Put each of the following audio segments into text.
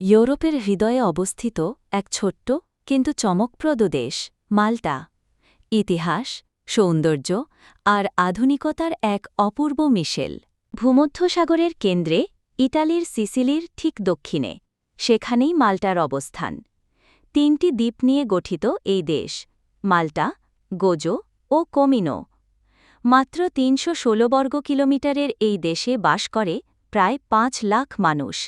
ইউরোপের হৃদয়ে অবস্থিত এক ছোট্ট, কিন্তু চমকপ্রদ দেশ, মাল্টা। ইতিহাস, সৌন্দর্য আর আধুনিকতার এক অপূর্ব মিশেল। ভূমধ্যসাগরের কেন্দ্রে, ইটালির সিসিলির ঠিক দক্ষিণে, সেখানেই মাল্টার অবস্থান। তিনটি দ্বীপ নিয়ে গঠিত এই দেশ, মাল্টা, গোজো ও কোমিনো। মাত্র তিনশো ষোলো বর্গ কিলোমিটারের এই দেশে বাস করে প্রায় পাঁচ লাখ মানুষ।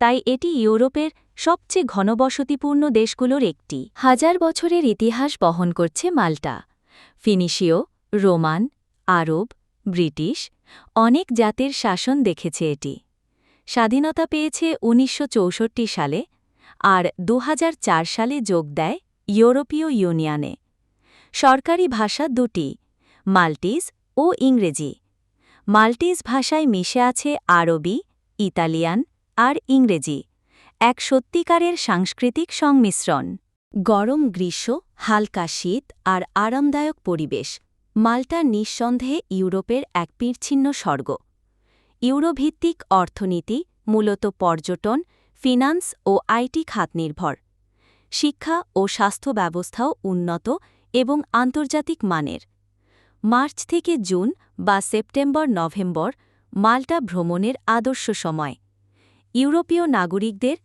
তাই এটি ইউরোপের সবচেয়ে ঘনবসতিপূর্ণ দেশগুলোর একটি। হাজার বছরের ইতিহাস বহন করছে মাল্টা। ফিনিশীয়, রোমান, আরব, ব্রিটিশ, অনেক জাতের শাসন দেখেছে এটি। স্বাধীনতা পেয়েছে উনিশশো চৌষট্টি সালে আর দু হাজার চার সালে যোগ দেয় ইউরোপীয় ইউনিয়নে। সরকারি ভাষা দুটি, মাল্টিজ ও ইংরেজি। মাল্টিজ ভাষায় মিশে আছে আরবি, ইতালিয়ান আর ইংরেজি, এক সত্যিকারের সাংস্কৃতিক সংমিশ্রণ। গরম গ্রীষ্ম, হালকা শীত আর আরামদায়ক পরিবেশ, মাল্টা নিঃসন্দেহে ইউরোপের এক পীরছিন্ন স্বর্গ। ইউরোভিত্তিক অর্থনীতি, মূলত পর্যটন, ফিনান্স ও আইটি খাত নির্ভর শিক্ষা ও স্বাস্থ্য ব্যবস্থাও উন্নত এবং আন্তর্জাতিক মানের। মার্চ থেকে জুন বা সেপ্টেম্বর নভেম্বর মাল্টা ভ্রমণের আদর্শ সময়। ইউরোপীয় নাগরিকদের